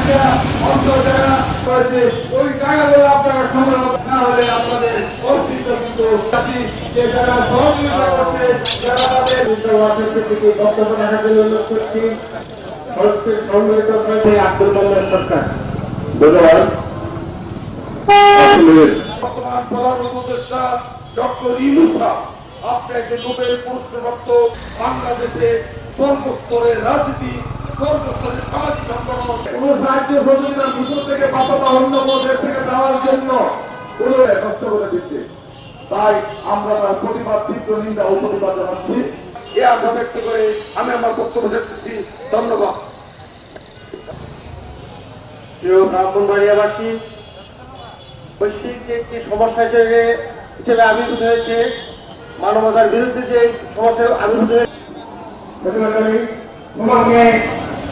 একটা আপনারা সংগ্রহ না হলে আপনাদের সর্বস্তরের রাজনীতি সর্বস্তরের সংগঠন কোন সাহায্য সহযোগিতা মিশর থেকে পাঠানো অন্য দেশ থেকে দেওয়ার জন্য পুরো নষ্ট করে তাই আমরা তার প্রতিবাদ তীব্র নিন্দা ও প্রতিবাদ জানাচ্ছি এ আশা ব্যক্ত করে আমি আমার বক্তব্য শেষ করছি ধন্যবাদ প্রিয় ব্রাহ্মণবাড়িয়াবাসী বৈশ্বিক যে একটি সমস্যা হিসেবে হিসেবে আবির্ভূত হয়েছে মানবতার বিরুদ্ধে যে সমস্যা আবির্ভূত হয়েছে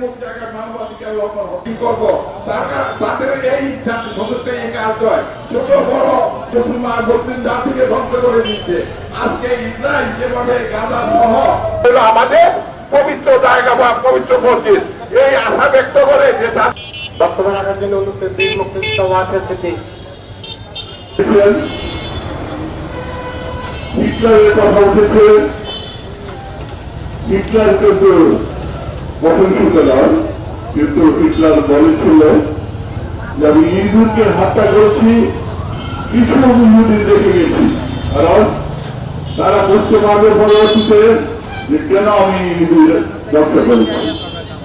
এমন জায়গায় মানবাধিকার লঙ্ঘন হবে। করব? তাদের এই জাতি এই কাজ ছোট বড় মুসলমান মুসলিম জাতিকে ধ্বংস করে দিচ্ছে। আজকে ইসরায়েল যেভাবে গাজা সহ আমাদের পবিত্র জায়গা বা পবিত্র মসজিদ এই আশা ব্যক্ত করে যে তার বক্তব্য রাখার জন্য অনুরোধ করছি মুক্তিযুদ্ধ ওয়ার্ডের হিটলারের কথা উঠেছে। হিটলার কিন্তু বসন্ত নয় কিন্তু হিটলার বলেছিল যে আমি ইহুদকে হত্যা করেছি কিছু ইহুদি রেখে গেছি কারণ তারা বুঝতে পারবে পরবর্তীতে যে কেন আমি ইহুদি রক্ষা করেছি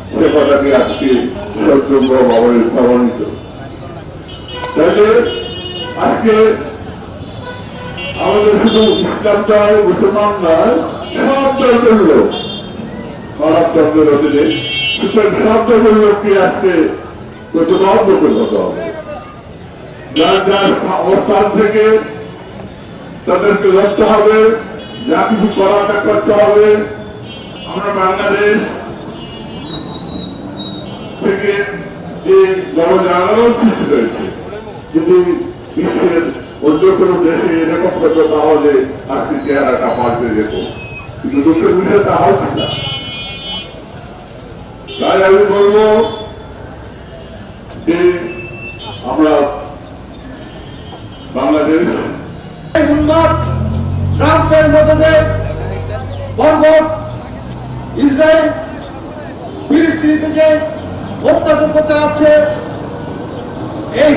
সে কথাটি আজকে সত্যব্য বাবার প্রমাণিত তাহলে আজকে আমাদের শুধু ইসলাম নয় মুসলমান নয় সব ধর্মের লোক ধর্মের অধীনে সুতরাং ধর্মের লোককে আজকে প্রতিবাদ করতে হবে। যার যার অবস্থান থেকে তাদেরকে লড়তে হবে, যা কিছু করাটা করতে হবে। আমরা বাংলাদেশ থেকে যে জনজাগরণ সৃষ্টি হয়েছে, যদি বিশ্বের অন্য কোনো দেশে এরকম করতে তাহলে আজকে চেহারাটা পাল্টে যেত। কিন্তু দুঃখের বিষয় তা হচ্ছে না। তাই আমি বলব যে আমরা বাংলাদেশ ট্রাম্পের মধ্যে ইসরায়েল ফিলিস্তিনিতে যে চালাচ্ছে, এই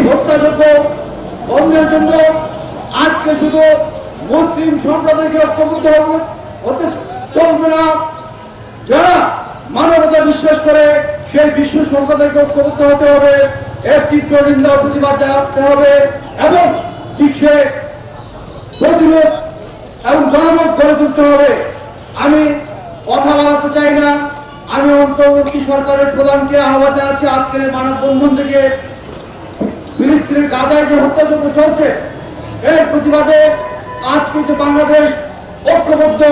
বন্ধের জন্য আজকে শুধু মুসলিম সম্প্রদায়কে ঐক্যবদ্ধ হতে চলবে না। যারা মানবতা বিশ্বাস করে সেই বিশ্ব সম্প্রদায়কে ঐক্যবদ্ধ হতে হবে। এর তীব্র নিন্দা প্রতিবাদ জানাতে হবে এবং বিশ্বে প্রতিরোধ এবং জনমত গড়ে তুলতে হবে। আমি কথা বাড়াতে চাই না। আমি অন্তর্বর্তী সরকারের প্রধানকে আহ্বান জানাচ্ছি আজকের মানববন্ধন থেকে। ফিলিস্তিনের গাজায় যে হত্যাযজ্ঞ চলছে, এর প্রতিবাদে আজকে যে বাংলাদেশ ঐক্যবদ্ধ,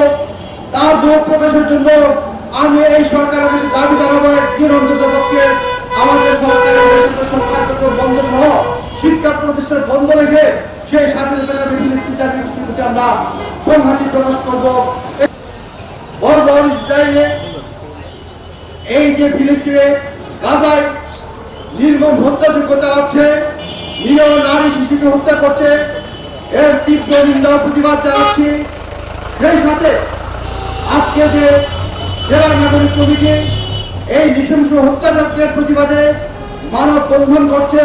তার দুঃখ প্রকাশের জন্য আমি এই সরকারের কাছে দাবি জানাব একদিন অন্তত পক্ষে আমাদের সরকারের সরকার বন্ধ সহ শিক্ষা প্রতিষ্ঠান বন্ধ রেখে সেই স্বাধীনতাকামী ফিলিস্তিন গোষ্ঠীর প্রতি আমরা সংহতি প্রকাশ করব। এই যে ফিলিস্তিনে গাজায় নির্মম হত্যাযজ্ঞ চালাচ্ছে, নিরহ নারী শিশুকে হত্যা করছে, এর তীব্র নিন্দা প্রতিবাদ জানাচ্ছি। সেই সাথে আজকে যে জেলা নাগরিক কমিটি এই নৃশংস হত্যাযজ্ঞের প্রতিবাদে মানব বন্ধন করছে।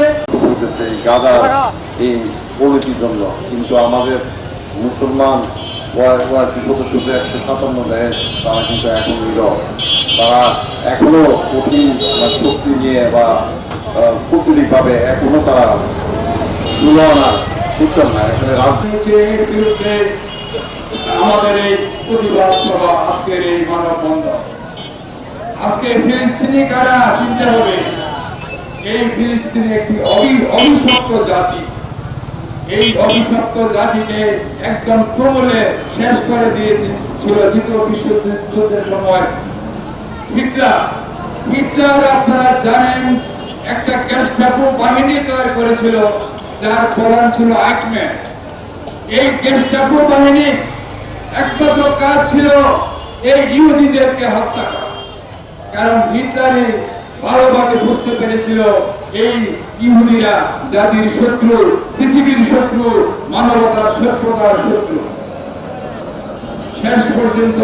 এই প্রগতির জন্য কিন্তু আমাদের মুসলমান ওয়াসি একশো সাতান্ন দেশ তারা কিন্তু এখন নীরব। তারা এখনও কঠিন বা শক্তি নিয়ে বা কূটনীতিকভাবে এখনও তারা তুলনা বুঝছেন না। এখানে বিরুদ্ধে আমাদের এই প্রতিবাদ সভা আজকের এই মানববন্ধন। আজকে ফিলিস্তিনি কারা চিনতে হবে? এই ফিলিস্তিনি একটি অভিশপ্ত জাতি। এই অভিশপ্ত জাতিকে একদম প্রবলে শেষ করে দিয়েছে, ছিল দ্বিতীয় বিশ্বযুদ্ধের সময়। হিটলার হিটলার আপনারা জানেন, একটা গেস্টাপো বাহিনী তৈরি করেছিল, যার প্রধান ছিল আইকম্যান এই গেস্টাপো বাহিনী একমাত্র কাজ ছিল এই ইহুদিদেরকে হত্যা করা। কারণ হিটলারই ভালোভাবে বুঝতে পেরেছিল এই ইহুদিরা জাতির শত্রু, পৃথিবীর শত্রু, মানবতার সভ্যতার শত্রু। শেষ পর্যন্ত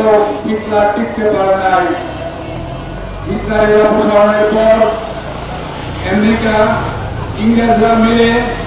হিটলার টিকতে পারে নাই। হিটলারের অপসারণের পর আমেরিকা, ইংরেজরা মিলে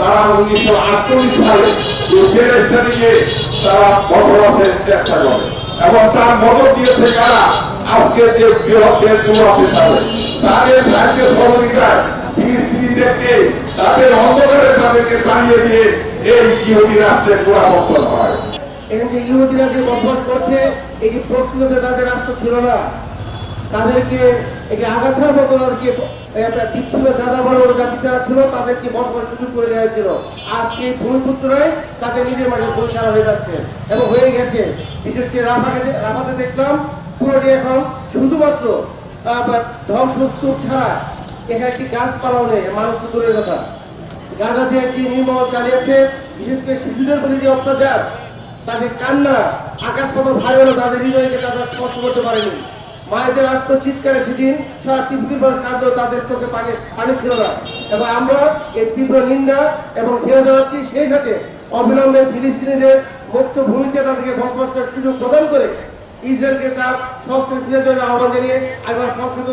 তারা উনিশশো আটচল্লিশ সালে ফিলিস্তিনে গিয়ে তারা বসবাসের চেষ্টা করে। এবং তার মদত দিয়েছে কারা? আজকের যে দেশগুলো আছে তাদের তাদের সাহায্য ফিলিস্তিনিদেরকে তাদের অন্ধকারে তাদেরকে তাড়িয়ে দিয়ে এই ইহুদি রাষ্ট্রের হয়। এখানে যে ইহুদিরা যে বসবাস করছে, এটি প্রকৃততে তাদের রাষ্ট্র ছিল না। তাদেরকে একে আগাছার মতো তাদেরকে এ, বিচ্ছিন্ন যারা বড় বড় জাতি যারা ছিল তাদেরকে বসবাস সুযোগ করে দেওয়া হয়েছিল। আর সেই ভূমিপুত্ররাই তাদের নিজের মাঠে পরিচালনা হয়ে যাচ্ছে এবং হয়ে গেছে। বিশেষ করে রাফাকে রাফাতে দেখলাম পুরোটি এখন শুধুমাত্র ধ্বংসস্তূপ ছাড়া এখানে একটি গাছপালাও নেই মানুষ তো দূরের কথা। গাঁজা দিয়ে যে নির্মল চালিয়েছে বিশেষ করে শিশুদের প্রতি যে অত্যাচার তাদের কান্না আকাশ ভারী হলো তাদের হৃদয়কে তারা স্পর্শ করতে পারেনি। মায়েদের আত্মচিৎকারে সেদিন সারা পৃথিবীর পর কাঁদলো তাদের চোখে পানি পানি ছিল না। এবং আমরা এই তীব্র নিন্দা এবং ফিরে জানাচ্ছি, সেই সাথে অবিলম্বে ফিলিস্তিনিদের মুক্ত ভূমিতে তাদেরকে বসবাস করার সুযোগ প্রদান করে ইসরায়েলকে তার সংস্কৃতি ফিরে যাওয়ার আহ্বান জানিয়ে আমি আমার সংস্কৃত